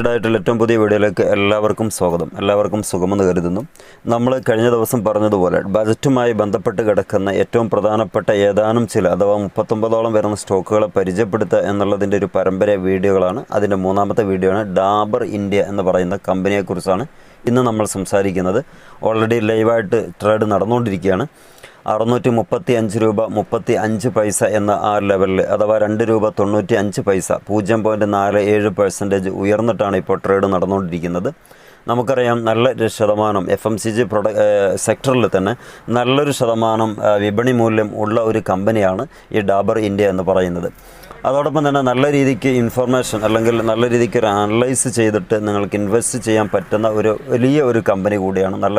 Updated ആയിട്ടുള്ള ഏറ്റവും പുതിയ വീഡിയോയിലേക്ക് എല്ലാവർക്കും സ്വാഗതം. എല്ലാവർക്കും സുഖമെന്ന് കരുതുന്നു. നമ്മൾ കഴിഞ്ഞ ദിവസം പറഞ്ഞതുപോലെ ബജറ്റുമായി ബന്ധപ്പെട്ട് കിടക്കുന്ന ഏറ്റവും പ്രധാനപ്പെട്ട ഏതാനും ചില അഥവാ മുപ്പത്തൊമ്പതോളം വരുന്ന സ്റ്റോക്കുകളെ പരിചയപ്പെടുത്തുക എന്നുള്ളതിന്റെ ഒരു പരമ്പര വീഡിയോകളാണ്. അതിന്റെ മൂന്നാമത്തെ വീഡിയോ ആണ് ഡാബർ ഇന്ത്യ എന്ന് പറയുന്ന കമ്പനിയെക്കുറിച്ചാണ് ഇന്ന് നമ്മൾ സംസാരിക്കുന്നത്. ഓൾറെഡി ലൈവായിട്ട് ട്രേഡ് നടന്നുകൊണ്ടിരിക്കുകയാണ്. അറുന്നൂറ്റി മുപ്പത്തി അഞ്ച് രൂപ മുപ്പത്തി അഞ്ച് പൈസ എന്ന ആ ലെവലിൽ അഥവാ രണ്ട് രൂപ തൊണ്ണൂറ്റി അഞ്ച് പൈസ. പൂജ്യം പോയിന്റ് നാല് ഏഴ് പെർസെന്റേജ് ഉയർന്നിട്ടാണ് ഇപ്പോൾ ട്രേഡ് നടന്നുകൊണ്ടിരിക്കുന്നത്. നമുക്കറിയാം നല്ല ശതമാനം എഫ് എം സി ജി പ്രൊഡ സെക്ടറിൽ തന്നെ നല്ലൊരു ശതമാനം വിപണി മൂല്യം ഉള്ള ഒരു കമ്പനിയാണ് ഈ ഡാബർ ഇന്ത്യ എന്ന് പറയുന്നത്. അതോടൊപ്പം തന്നെ നല്ല രീതിക്ക് ഇൻഫർമേഷൻ അല്ലെങ്കിൽ നല്ല രീതിക്ക് ഒരു അനലൈസ് ചെയ്തിട്ട് നിങ്ങൾക്ക് ഇൻവെസ്റ്റ് ചെയ്യാൻ പറ്റുന്ന ഒരു വലിയ ഒരു കമ്പനി കൂടിയാണ്. നല്ല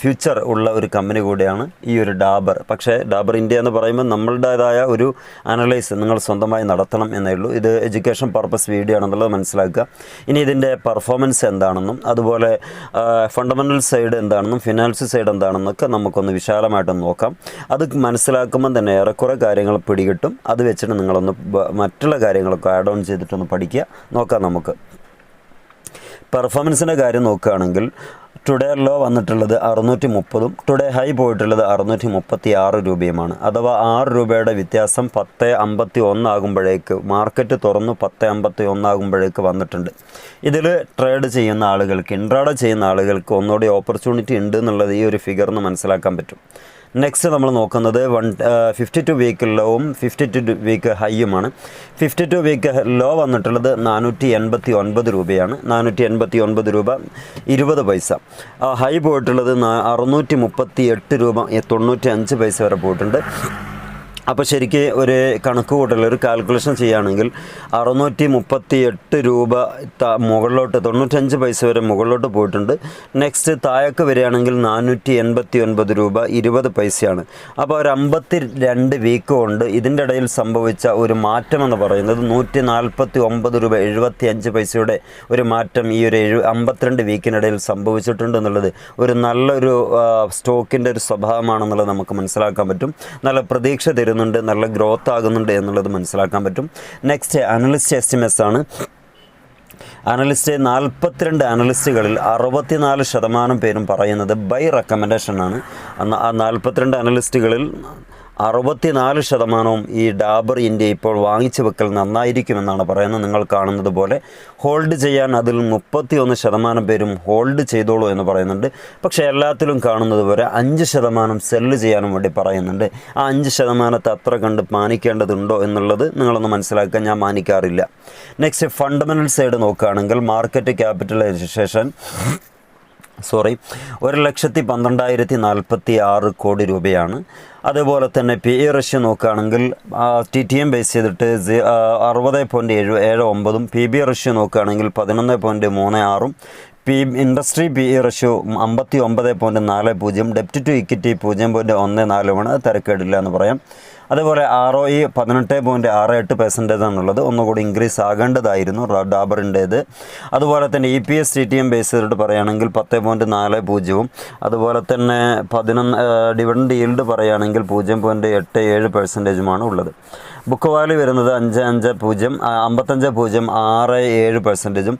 ഫ്യൂച്ചർ ഉള്ള ഒരു കമ്പനി കൂടിയാണ് ഈ ഒരു ഡാബർ പക്ഷേ ഡാബർ ഇന്ത്യ എന്ന് പറയുമ്പോൾ നമ്മളുടേതായ ഒരു അനലൈസ് നിങ്ങൾ സ്വന്തമായി നടത്തണം എന്നേ ഉള്ളൂ. ഇത് എഡ്യൂക്കേഷൻ പർപ്പസ് വീഡിയോ ആണെന്നുള്ളത് മനസ്സിലാക്കുക. ഇനി ഇതിന്റെ പെർഫോമൻസ് എന്താണെന്നും അതുപോലെ ഫണ്ടമെന്റൽ സൈഡ് എന്താണെന്നും ഫിനാൻസ് സൈഡ് എന്താണെന്നൊക്കെ നമുക്കൊന്ന് വിശാലമായിട്ടൊന്ന് നോക്കാം. അത് മനസ്സിലാക്കുമ്പോൾ തന്നെ ഏറെക്കുറെ കാര്യങ്ങൾ പിടികിട്ടും. അത് വെച്ചിട്ട് നിങ്ങളൊന്ന് മറ്റുള്ള കാര്യങ്ങളൊക്കെ ആഡ് ഓൺ ചെയ്തിട്ടൊന്ന് പഠിക്കുക. നോക്കാം നമുക്ക്. പെർഫോമൻസിന്റെ കാര്യം നോക്കുകയാണെങ്കിൽ ടുഡേ ലോ വന്നിട്ടുള്ളത് അറുന്നൂറ്റി മുപ്പതും ടുഡേ ഹൈ പോയിട്ടുള്ളത് അറുന്നൂറ്റി മുപ്പത്തി ആറ് രൂപയുമാണ്. അഥവാ ആറ് രൂപയുടെ വ്യത്യാസം പത്ത് അമ്പത്തി ഒന്നാകുമ്പോഴേക്ക് മാർക്കറ്റ് തുറന്ന് പത്ത് അമ്പത്തി ഒന്നാകുമ്പോഴേക്ക് വന്നിട്ടുണ്ട്. ഇതിൽ ട്രേഡ് ചെയ്യുന്ന ആളുകൾക്ക് ഇൻട്രാഡ് ചെയ്യുന്ന ആളുകൾക്ക് ഒന്നുകൂടി ഓപ്പർച്യൂണിറ്റി ഉണ്ട് എന്നുള്ളത് ഈ ഒരു ഫിഗറിന് മനസ്സിലാക്കാൻ പറ്റും. നെക്സ്റ്റ് നമ്മൾ നോക്കുന്നത് വൺ ഫിഫ്റ്റി ടു വീക്ക് ലോവും ഫിഫ്റ്റി ടു വീക്ക് ഹൈയുമാണ് ഫിഫ്റ്റി ടു വീക്ക് ലോ വന്നിട്ടുള്ളത് നാനൂറ്റി എൺപത്തി ഒൻപത് രൂപയാണ്. നാനൂറ്റി എൺപത്തി ഒൻപത് രൂപ ഇരുപത് പൈസ. ഹൈ പോയിട്ടുള്ളത് അറുന്നൂറ്റി മുപ്പത്തി എട്ട് രൂപ തൊണ്ണൂറ്റി അഞ്ച് പൈസ വരെ പോയിട്ടുണ്ട്. അപ്പോൾ ശരിക്ക് ഒരു കണക്ക് കൂട്ടൽ ഒരു കാൽക്കുലേഷൻ ചെയ്യുകയാണെങ്കിൽ അറുന്നൂറ്റി മുപ്പത്തി എട്ട് രൂപ മുകളിലോട്ട് തൊണ്ണൂറ്റഞ്ച് പൈസ വരെ മുകളിലോട്ട് പോയിട്ടുണ്ട്. നെക്സ്റ്റ് താഴേക്ക് വരികയാണെങ്കിൽ നാനൂറ്റി എൺപത്തി ഒൻപത് രൂപ ഇരുപത് പൈസയാണ്. അപ്പോൾ ഒരു അമ്പത്തി രണ്ട് വീക്ക് കൊണ്ട് ഇതിന്റെ ഇടയിൽ സംഭവിച്ച ഒരു മാറ്റം എന്ന് പറയുന്നത് നൂറ്റി നാൽപ്പത്തി ഒമ്പത് രൂപ എഴുപത്തി അഞ്ച് പൈസയുടെ ഒരു മാറ്റം ഈ ഒരു എഴു അമ്പത്തിരണ്ട് വീക്കിനിടയിൽ സംഭവിച്ചിട്ടുണ്ട് എന്നുള്ളത് ഒരു നല്ലൊരു സ്റ്റോക്കിന്റെ ഒരു സ്വഭാവമാണെന്നുള്ളത് നമുക്ക് മനസ്സിലാക്കാൻ പറ്റും. നല്ല പ്രതീക്ഷ തരുന്നുണ്ട് നല്ല ഗ്രോത്ത് ആകുന്നുണ്ട് എന്നുള്ളത് മനസ്സിലാക്കാൻ പറ്റും. നെക്സ്റ്റ് അനലിസ്റ്റ് എസ്റ്റിമേറ്റ്സ് ആണ്. അനലിസ്റ്റ് നാൽപ്പത്തിരണ്ട് അനലിസ്റ്റുകളിൽ അറുപത്തിനാല് ശതമാനം പേരും പറയുന്നത് ബൈ റെക്കമെൻഡേഷനാണ് നാൽപ്പത്തിരണ്ട് അനലിസ്റ്റുകളിൽ അറുപത്തിനാല് ശതമാനവും ഈ ഡാബർ ഇന്ത്യ ഇപ്പോൾ വാങ്ങിച്ചു വെക്കൽ നന്നായിരിക്കുമെന്നാണ് പറയുന്നത്. നിങ്ങൾ കാണുന്നത് പോലെ ഹോൾഡ് ചെയ്യാൻ അതിൽ മുപ്പത്തി ഒന്ന് ശതമാനം പേരും ഹോൾഡ് ചെയ്തോളൂ എന്ന് പറയുന്നുണ്ട്. പക്ഷേ എല്ലാത്തിലും കാണുന്നത് പോലെ അഞ്ച് ശതമാനം സെല്ല് ചെയ്യാനും വേണ്ടി പറയുന്നുണ്ട്. ആ അഞ്ച് ശതമാനത്തെ അത്ര കണ്ട് മാനിക്കേണ്ടതുണ്ടോ എന്നുള്ളത് നിങ്ങളൊന്ന് മനസ്സിലാക്കാൻ ഞാൻ മാനിക്കാറില്ല. നെക്സ്റ്റ് ഫണ്ടമെന്റൽ സൈഡ് നോക്കുകയാണെങ്കിൽ മാർക്കറ്റ് ക്യാപിറ്റലൈസേഷൻ സോറി ഒരു ലക്ഷത്തി പന്ത്രണ്ടായിരത്തി നാൽപ്പത്തി ആറ് കോടി രൂപയാണ്. അതുപോലെ തന്നെ പി ഇ റഷ്യ നോക്കുകയാണെങ്കിൽ ടി ടി എം ബേസ് ചെയ്തിട്ട് അറുപത് പോയിന്റ് ഏഴ് ഏഴ് ഒമ്പതും പി ബി റഷ്യ നോക്കുകയാണെങ്കിൽ പതിനൊന്ന് പോയിന്റ് മൂന്ന് ആറും P industry P E ratio അമ്പത്തി ഒമ്പത് പോയിന്റ് നാല് പൂജ്യം ഡെപ്റ്റ് ടു ഇക്വിറ്റി പൂജ്യം പോയിന്റ് ഒന്ന് നാലുമാണ്. തിരക്കേടില്ല എന്ന് പറയാം. അതുപോലെ ആർ ഒ ഇ പതിനെട്ട് പോയിന്റ് ആറ് എട്ട് പെർസെന്റേജ് ആണുള്ളത് ഒന്നുകൂടി ഇൻക്രീസ് ആകേണ്ടതായിരുന്നു. ഡാബറിന്റേത് അതുപോലെ തന്നെ E P S T T M base ചെയ്തിട്ട് പറയുകയാണെങ്കിൽ പത്ത് പോയിന്റ് നാല് പൂജ്യവും. അതുപോലെ തന്നെ പതിനൊന്ന് ഡിവിഡൻഡ് ഈൽഡ് പറയുകയാണെങ്കിൽ പൂജ്യം പോയിന്റ് എട്ട് ഏഴ് പെർസെന്റേജുമാണ് ഉള്ളത്. ബുക്ക് വാല്യൂ വരുന്നത് അഞ്ച് അഞ്ച് പൂജ്യം അമ്പത്തഞ്ച് പൂജ്യം ആറ് ഏഴ് പെർസെന്റേജും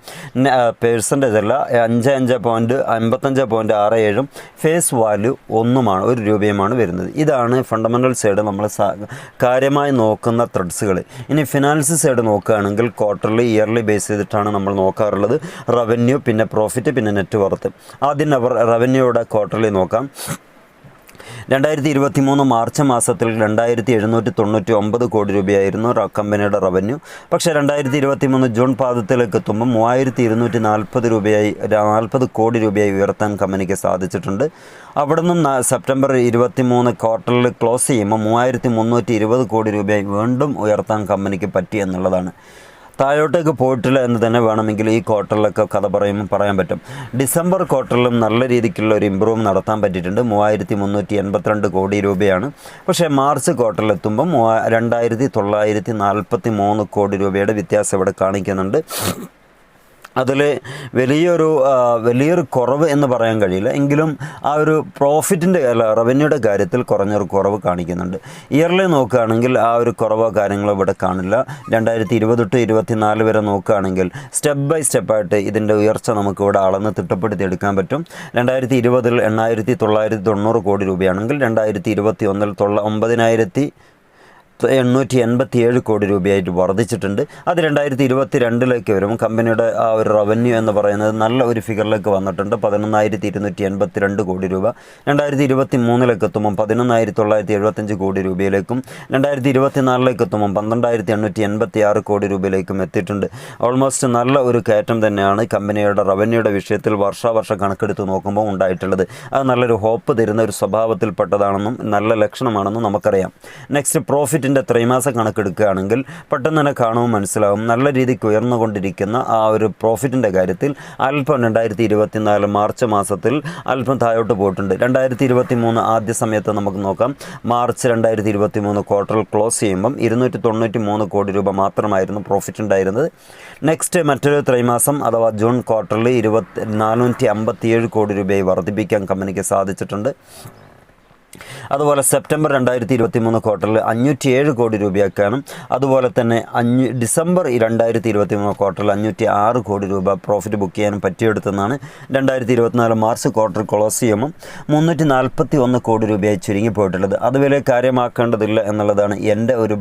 പേഴ്സന്റേജ് അല്ല അഞ്ച് അഞ്ച് പോയിന്റ് അമ്പത്തഞ്ച് പോയിന്റ് ആറ് ഏഴും ഫേസ് വാല്യൂ ഒന്നുമാണ് ഒരു രൂപയുമാണ് വരുന്നത്. ഇതാണ് ഫണ്ടമെന്റൽ സൈഡ് നമ്മൾ കാര്യമായി നോക്കുന്ന ത്രെഡ്സുകൾ ഇനി ഫിനാൻസ് സൈഡ് നോക്കുകയാണെങ്കിൽ ക്വാർട്ടർലി ഇയർലി ബേസ് ചെയ്തിട്ടാണ് നമ്മൾ നോക്കാറുള്ളത്. റവന്യൂ പിന്നെ പ്രോഫിറ്റ് പിന്നെ നെറ്റ് വർത്ത് ആദ്യം അവർ റവന്യൂയുടെ ക്വാർട്ടർലി നോക്കാം. രണ്ടായിരത്തി ഇരുപത്തി മൂന്ന് മാർച്ച് മാസത്തിൽ രണ്ടായിരത്തി എഴുന്നൂറ്റി തൊണ്ണൂറ്റി ഒമ്പത് കോടി രൂപയായിരുന്നു കമ്പനിയുടെ റവന്യൂ. പക്ഷേ രണ്ടായിരത്തി ഇരുപത്തി മൂന്ന് ജൂൺ പാദത്തിലേക്ക് എത്തുമ്പോൾ മൂവായിരത്തി ഇരുന്നൂറ്റി നാൽപ്പത് രൂപയായി നാൽപ്പത് കോടി രൂപയായി ഉയർത്താൻ കമ്പനിക്ക് സാധിച്ചിട്ടുണ്ട്. അവിടെ നിന്നും സെപ്റ്റംബർ ഇരുപത്തി മൂന്ന് ക്വാർട്ടറിൽ ക്ലോസ് ചെയ്യുമ്പോൾ മൂവായിരത്തി മുന്നൂറ്റി ഇരുപത് കോടി രൂപയായി വീണ്ടും ഉയർത്താൻ കമ്പനിക്ക് പറ്റി എന്നുള്ളതാണ്. താഴോട്ടേക്ക് പോയിട്ടില്ല എന്ന് തന്നെ വേണമെങ്കിൽ ഈ ക്വാർട്ടറിലൊക്കെ കഥ പറയും പറയാൻ പറ്റും. ഡിസംബർ ക്വാർട്ടറിലും നല്ല രീതിക്കുള്ള ഒരു ഇമ്പ്രൂവ് നടത്താൻ പറ്റിയിട്ടുണ്ട്. മൂവായിരത്തി മുന്നൂറ്റി എൺപത്തിരണ്ട് കോടി രൂപയാണ്. പക്ഷേ മാർച്ച് ക്വാർട്ടറിലെത്തുമ്പോൾ മൂവാ രണ്ടായിരത്തി തൊള്ളായിരത്തി നാൽപ്പത്തി മൂന്ന് കോടി രൂപയുടെ വ്യത്യാസം ഇവിടെ കാണിക്കുന്നുണ്ട്. അതിൽ വലിയൊരു വലിയൊരു കുറവ് എന്ന് പറയാൻ കഴിയില്ല. എങ്കിലും ആ ഒരു പ്രോഫിറ്റിന്റെ അല്ല റവന്യൂയുടെ കാര്യത്തിൽ കുറഞ്ഞൊരു കുറവ് കാണിക്കുന്നുണ്ട്. ഇയർലി നോക്കുകയാണെങ്കിൽ ആ ഒരു കുറവോ കാര്യങ്ങളോ ഇവിടെ കാണില്ല. രണ്ടായിരത്തി ഇരുപത് ടു ഇരുപത്തിനാല് വരെ നോക്കുകയാണെങ്കിൽ സ്റ്റെപ്പ് ബൈ സ്റ്റെപ്പായിട്ട് ഇതിന്റെ ഉയർച്ച നമുക്ക് ഇവിടെ അളന്ന് തിട്ടപ്പെടുത്തി എടുക്കാൻ പറ്റും. രണ്ടായിരത്തി ഇരുപതിൽ എണ്ണായിരത്തി തൊള്ളായിരത്തി തൊണ്ണൂറ് കോടി രൂപയാണെങ്കിൽ രണ്ടായിരത്തി ഇരുപത്തി ഒന്നിൽ തൊള്ള ഒമ്പതിനായിരത്തി എണ്ണൂറ്റി എൺപത്തി ഏഴ് കോടി രൂപയായിട്ട് വർദ്ധിച്ചിട്ടുണ്ട്. അത് രണ്ടായിരത്തി ഇരുപത്തി രണ്ടിലേക്ക് വരും. കമ്പനിയുടെ ആ ഒരു റവന്യൂ എന്ന് പറയുന്നത് നല്ല ഒരു ഫിഗറിലേക്ക് വന്നിട്ടുണ്ട്. പതിനൊന്നായിരത്തി ഇരുന്നൂറ്റി എൺപത്തി രണ്ട് കോടി രൂപ. രണ്ടായിരത്തി ഇരുപത്തി മൂന്നിലേക്ക് എത്തുമ്പം പതിനൊന്നായിരത്തി തൊള്ളായിരത്തി എഴുപത്തഞ്ച് കോടി രൂപയിലേക്കും രണ്ടായിരത്തി ഇരുപത്തി നാലിലേക്ക് എത്തുമ്പം പന്ത്രണ്ടായിരത്തി എണ്ണൂറ്റി എൺപത്തി ആറ് കോടി രൂപയിലേക്കും എത്തിയിട്ടുണ്ട്. ഓൾമോസ്റ്റ് നല്ല ഒരു കയറ്റം തന്നെയാണ് കമ്പനിയുടെ റവന്യൂയുടെ വിഷയത്തിൽ വർഷാവർഷം കണക്കെടുത്ത് നോക്കുമ്പോൾ ഉണ്ടായിട്ടുള്ളത്. അത് നല്ലൊരു ഹോപ്പ് തരുന്ന ഒരു സ്വഭാവത്തിൽപ്പെട്ടതാണെന്നും നല്ല ലക്ഷണമാണെന്നും നമുക്കറിയാം. നെക്സ്റ്റ് പ്രോഫിറ്റിന്റെ ത്രൈമാസ കണക്കെടുക്കുകയാണെങ്കിൽ പെട്ടെന്ന് തന്നെ കാണുമ്പോൾ മനസ്സിലാവും. നല്ല രീതിക്ക് ഉയർന്നുകൊണ്ടിരിക്കുന്ന ആ ഒരു പ്രോഫിറ്റിന്റെ കാര്യത്തിൽ അല്പം രണ്ടായിരത്തി ഇരുപത്തിനാല് മാർച്ച് മാസത്തിൽ അല്പം താഴോട്ട് പോയിട്ടുണ്ട്. രണ്ടായിരത്തി ഇരുപത്തി മൂന്ന് ആദ്യ സമയത്ത് നമുക്ക് നോക്കാം. മാർച്ച് രണ്ടായിരത്തി ഇരുപത്തി മൂന്ന് ക്വാർട്ടർ ക്ലോസ് ചെയ്യുമ്പം ഇരുന്നൂറ്റി തൊണ്ണൂറ്റി മൂന്ന് കോടി രൂപ മാത്രമായിരുന്നു പ്രോഫിറ്റ് ഉണ്ടായിരുന്നത്. നെക്സ്റ്റ് മറ്റൊരു ത്രൈമാസം അഥവാ ജൂൺ ക്വാർട്ടറിൽ ഇരുപത്തി നാനൂറ്റി അമ്പത്തിയേഴ് കോടി രൂപയായി വർദ്ധിപ്പിക്കാൻ കമ്പനിക്ക് സാധിച്ചിട്ടുണ്ട്. അതുപോലെ സെപ്റ്റംബർ രണ്ടായിരത്തി ഇരുപത്തി മൂന്ന് ക്വാർട്ടറിൽ അഞ്ഞൂറ്റി ഏഴ് കോടി രൂപയാക്കാനും അതുപോലെ തന്നെ അഞ്ഞൂ ഡിസംബർ രണ്ടായിരത്തി ഇരുപത്തി മൂന്ന് ക്വാർട്ടറിൽ അഞ്ഞൂറ്റി ആറ് കോടി രൂപ പ്രോഫിറ്റ് ബുക്ക് ചെയ്യാനും പറ്റിയെടുത്തെന്നാണ് രണ്ടായിരത്തി ഇരുപത്തിനാല് മാർച്ച് ക്വാർട്ടർ ക്ലോസ് ചെയ്യുമ്പം മുന്നൂറ്റി നാൽപ്പത്തി ഒന്ന് കോടി രൂപയായി ചുരുങ്ങിപ്പോയിട്ടുള്ളത്. അത് വലിയ കാര്യമാക്കേണ്ടതില്ല എന്നുള്ളതാണ് എന്റെ ഒരു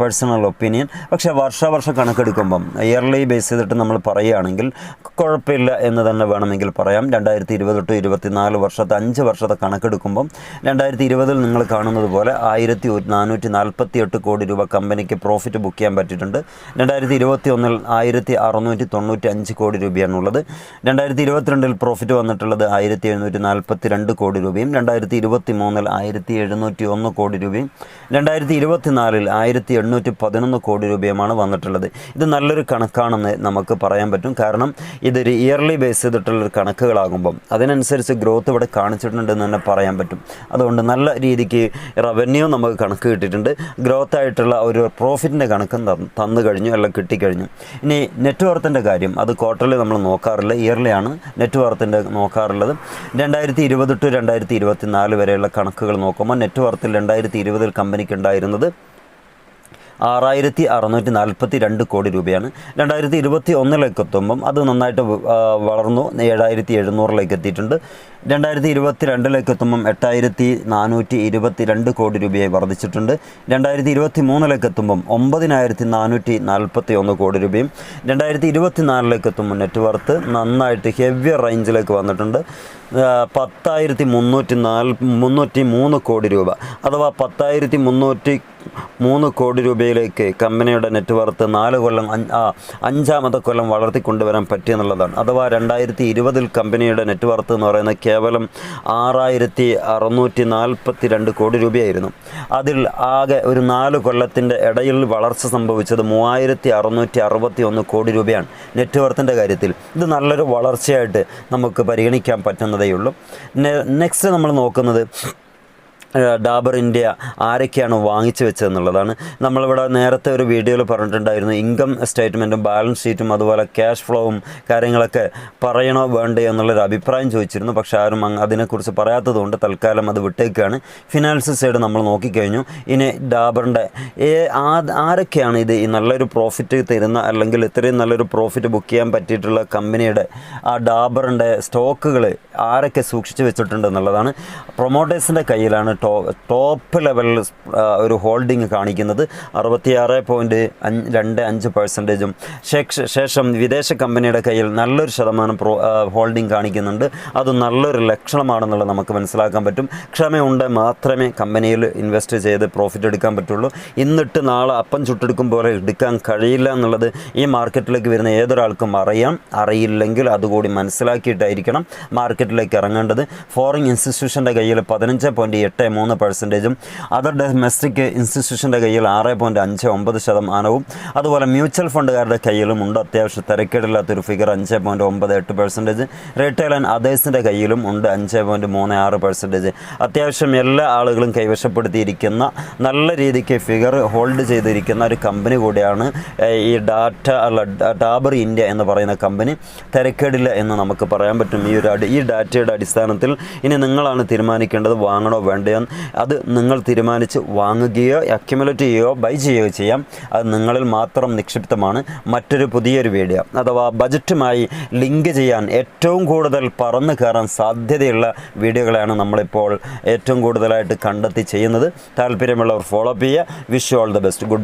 പേഴ്സണൽ ഒപ്പീനിയൻ പക്ഷേ വർഷാവർഷം കണക്കെടുക്കുമ്പം ഇയർലി ബേസ് ചെയ്തിട്ട് നമ്മൾ പറയുകയാണെങ്കിൽ കുഴപ്പമില്ല എന്ന് തന്നെ വേണമെങ്കിൽ പറയാം. രണ്ടായിരത്തി ഇരുപത് ടു ഇരുപത്തിനാല് വർഷത്തെ അഞ്ച് വർഷത്തെ കണക്കെടുക്കുമ്പം രണ്ടായിരത്തി ഇരുപതിൽ നിങ്ങൾ കാണുന്നത് പോലെ ആയിരത്തി നാനൂറ്റി നാൽപ്പത്തി എട്ട് കോടി രൂപ കമ്പനിക്ക് പ്രോഫിറ്റ് ബുക്ക് ചെയ്യാൻ പറ്റിയിട്ടുണ്ട്. രണ്ടായിരത്തി ഇരുപത്തി ഒന്നിൽ ആയിരത്തി അറുന്നൂറ്റി തൊണ്ണൂറ്റി അഞ്ച് കോടി രൂപയാണുള്ളത്. രണ്ടായിരത്തി ഇരുപത്തിരണ്ടിൽ പ്രോഫിറ്റ് വന്നിട്ടുള്ളത് ആയിരത്തി എഴുന്നൂറ്റി നാൽപ്പത്തി രണ്ട് കോടി രൂപയും രണ്ടായിരത്തി ഇരുപത്തി മൂന്നിൽ ആയിരത്തി എഴുന്നൂറ്റി ഒന്ന് കോടി രൂപയും രണ്ടായിരത്തി ഇരുപത്തിനാലിൽ ആയിരത്തി എണ്ണൂറ്റി പതിനൊന്ന് കോടി രൂപയുമാണ് വന്നിട്ടുള്ളത്. ഇത് നല്ലൊരു കണക്കാണെന്ന് നമുക്ക് പറയാൻ പറ്റും. കാരണം ഇതൊരു ഇയർലി ബേസ് ചെയ്തിട്ടുള്ളൊരു കണക്കുകളാകുമ്പം അതിനനുസരിച്ച് ഗ്രോത്ത് ഇവിടെ കാണിച്ചിട്ടുണ്ടെന്ന് തന്നെ പറയാൻ പറ്റും. അതുകൊണ്ട് നല്ല രീതിക്ക് റവന്യൂ നമുക്ക് കണക്ക് കിട്ടിയിട്ടുണ്ട്. ഗ്രോത്ത് ആയിട്ടുള്ള ഒരു പ്രോഫിറ്റിന്റെ കണക്കും തന്ന് കഴിഞ്ഞു എല്ലാം കിട്ടിക്കഴിഞ്ഞു. ഇനി നെറ്റ്വർത്തിന്റെ കാര്യം അത് ക്വാർട്ടർലി നമ്മൾ നോക്കാറില്ല. ഇയർലി ആണ് നെറ്റ് വർത്തിന്റെ നോക്കാറുള്ളത്. രണ്ടായിരത്തി ഇരുപത് ടു രണ്ടായിരത്തി ഇരുപത്തി നാല് വരെയുള്ള കണക്കുകൾ നോക്കുമ്പോൾ നെറ്റ്വർത്തിൽ രണ്ടായിരത്തി ഇരുപതിൽ കമ്പനിക്ക് ഉണ്ടായിരുന്നത് ആറായിരത്തി അറുന്നൂറ്റി നാൽപ്പത്തി രണ്ട് കോടി രൂപയാണ്. രണ്ടായിരത്തി ഇരുപത്തി ഒന്നിലേക്ക് എത്തുമ്പം അത് നന്നായിട്ട് വളർന്നു. ഏഴായിരത്തി എഴുന്നൂറിലേക്ക് എത്തിയിട്ടുണ്ട് രണ്ടായിരത്തി ഇരുപത്തി രണ്ടിലേക്ക് എത്തുമ്പം എട്ടായിരത്തി നാനൂറ്റി ഇരുപത്തി രണ്ട് കോടി രൂപയായി വർദ്ധിച്ചിട്ടുണ്ട്. രണ്ടായിരത്തി ഇരുപത്തി മൂന്നിലേക്ക് എത്തുമ്പം ഒമ്പതിനായിരത്തി നാനൂറ്റി നാൽപ്പത്തി ഒന്ന് കോടി രൂപയും. രണ്ടായിരത്തി ഇരുപത്തി നാലിലേക്ക് എത്തുമ്പോൾ നെറ്റ് വർത്ത് നന്നായിട്ട് ഹെവി റേഞ്ചിലേക്ക് വന്നിട്ടുണ്ട്. പത്തായിരത്തി മുന്നൂറ്റി നാല് മുന്നൂറ്റി മൂന്ന് കോടി രൂപ അഥവാ പത്തായിരത്തി മുന്നൂറ്റി മൂന്ന് കോടി രൂപയിലേക്ക് കമ്പനിയുടെ നെറ്റ് വർത്ത് നാല് കൊല്ലം അഞ്ചാമത്തെ കൊല്ലം വളർത്തിക്കൊണ്ടുവരാൻ പറ്റിയെന്നുള്ളതാണ്. അഥവാ രണ്ടായിരത്തി ഇരുപതിൽ കമ്പനിയുടെ നെറ്റ് വർത്ത് എന്ന് പറയുന്നത് കേവലം ആറായിരത്തി അറുന്നൂറ്റി നാൽപ്പത്തി രണ്ട് കോടി രൂപയായിരുന്നു. അതിൽ ആകെ ഒരു നാല് കൊല്ലത്തിന്റെ ഇടയിൽ വളർച്ച സംഭവിച്ചത് മൂവായിരത്തി അറുന്നൂറ്റി അറുപത്തി ഒന്ന് കോടി രൂപയാണ് നെറ്റ് വർത്തിന്റെ കാര്യത്തിൽ. ഇത് നല്ലൊരു വളർച്ചയായിട്ട് നമുക്ക് പരിഗണിക്കാൻ ഉള്ളൂ നെക്സ്റ്റ് നമ്മൾ നോക്കുന്നത് ഡാബർ ഇന്ത്യ ആരൊക്കെയാണ് വാങ്ങിച്ചു വെച്ചതെന്നുള്ളതാണ്. നമ്മളിവിടെ നേരത്തെ ഒരു വീഡിയോയിൽ പറഞ്ഞിട്ടുണ്ടായിരുന്നു ഇൻകം സ്റ്റേറ്റ്മെന്റും ബാലൻസ് ഷീറ്റും അതുപോലെ ക്യാഷ് ഫ്ലോവും കാര്യങ്ങളൊക്കെ പറയണോ വേണ്ടേ എന്നുള്ളൊരു അഭിപ്രായം ചോദിച്ചിരുന്നു. പക്ഷേ ആരും അതിനെക്കുറിച്ച് പറയാത്തതുകൊണ്ട് തൽക്കാലം അത് വിട്ടേക്കുകയാണ് ഫിനാൻസ് സൈഡ് നമ്മൾ നോക്കിക്കഴിഞ്ഞു. ഇനി ഡാബറിന്റെ ആരൊക്കെയാണ് ഇത് ഈ നല്ലൊരു പ്രോഫിറ്റ് തരുന്ന അല്ലെങ്കിൽ ഇത്രയും നല്ലൊരു പ്രോഫിറ്റ് ബുക്ക് ചെയ്യാൻ പറ്റിയിട്ടുള്ള കമ്പനിയുടെ ആ ഡാബറിന്റെ സ്റ്റോക്കുകൾ ആരൊക്കെ സൂക്ഷിച്ചു വെച്ചിട്ടുണ്ട് എന്നുള്ളതാണ്. പ്രൊമോട്ടേഴ്സിന്റെ കയ്യിലാണ് ടോ ടോപ്പ് ലെവലിൽ ഒരു ഹോൾഡിംഗ് കാണിക്കുന്നത്. അറുപത്തിയാറ് പോയിന്റ് അഞ്ച് രണ്ട് അഞ്ച് പെർസെന്റേജും ശേഷം വിദേശ കമ്പനിയുടെ കയ്യിൽ നല്ലൊരു ശതമാനം പ്രോ ഹോൾഡിംഗ് കാണിക്കുന്നുണ്ട്. അത് നല്ലൊരു ലക്ഷണമാണെന്നുള്ളത് നമുക്ക് മനസ്സിലാക്കാൻ പറ്റും. ക്ഷമയുണ്ട് മാത്രമേ കമ്പനിയിൽ ഇൻവെസ്റ്റ് ചെയ്ത് പ്രോഫിറ്റ് എടുക്കാൻ പറ്റുള്ളൂ. ഇന്നിട്ട് നാളെ അപ്പം ചുട്ടെടുക്കും പോലെ എടുക്കാൻ കഴിയില്ല എന്നുള്ളത് ഈ മാർക്കറ്റിലേക്ക് വരുന്ന ഏതൊരാൾക്കും അറിയാം. അറിയില്ലെങ്കിൽ അതുകൂടി മനസ്സിലാക്കിയിട്ടായിരിക്കണം മാർക്കറ്റിലേക്ക് ഇറങ്ങേണ്ടത്. ഫോറിൻ ഇൻസ്റ്റിറ്റ്യൂഷന്റെ കയ്യിൽ പതിനഞ്ച് പോയിന്റ് എട്ട് എട്ട് മൂന്ന് പെർസെന്റേജും അതർ ഡൊമസ്റ്റിക് ഇൻസ്റ്റിറ്റ്യൂഷന്റെ കയ്യിൽ ആറ് പോയിന്റ് അഞ്ച് ഒമ്പത് ശതമാനവും. അതുപോലെ മ്യൂച്വൽ ഫണ്ടുകാരുടെ കയ്യിലും ഉണ്ട്. അത്യാവശ്യം തിരക്കേടില്ലാത്തൊരു ഫിഗർ അഞ്ച് പോയിന്റ് ഒമ്പത് എട്ട് പെർസെന്റേജ് റീറ്റെയിൽ ആൻഡ് അതേഴ്സിന്റെ കയ്യിലും ഉണ്ട് അഞ്ച് പോയിന്റ് മൂന്ന് ആറ് പെർസെന്റേജ് അത്യാവശ്യം എല്ലാ ആളുകളും കൈവശപ്പെടുത്തിയിരിക്കുന്ന നല്ല രീതിക്ക് ഫിഗർ ഹോൾഡ് ചെയ്തിരിക്കുന്ന ഒരു കമ്പനി കൂടിയാണ് ഈ ഡാറ്റ അല്ല ഡാബർ ഇന്ത്യ എന്ന് പറയുന്ന കമ്പനി തിരക്കേടില്ല എന്ന് നമുക്ക് പറയാൻ പറ്റും. ഈ ഒരു ഈ ഡാറ്റയുടെ അടിസ്ഥാനത്തിൽ ഇനി നിങ്ങളാണ് തീരുമാനിക്കേണ്ടത് വാങ്ങണോ വേണ്ടയോ എന്ന്. അത് നിങ്ങൾ തീരുമാനിച്ച് വാങ്ങുകയോ അക്യുമുലേറ്റ് ചെയ്യുകയോ ബൈ ചെയ്യുകയോ ചെയ്യാം. അത് നിങ്ങളിൽ മാത്രം നിക്ഷിപ്തമാണ്. മറ്റൊരു പുതിയൊരു വീഡിയോ അഥവാ ബജറ്റുമായി ലിങ്ക് ചെയ്യാൻ ഏറ്റവും കൂടുതൽ പറന്ന് കയറാൻ സാധ്യതയുള്ള വീഡിയോകളാണ് നമ്മളിപ്പോൾ ഏറ്റവും കൂടുതലായിട്ട് കണ്ടെത്തി ചെയ്യുന്നത്. താല്പര്യമുള്ളവർ ഫോളോ അപ്പ് ചെയ്യുക. Wish all the best good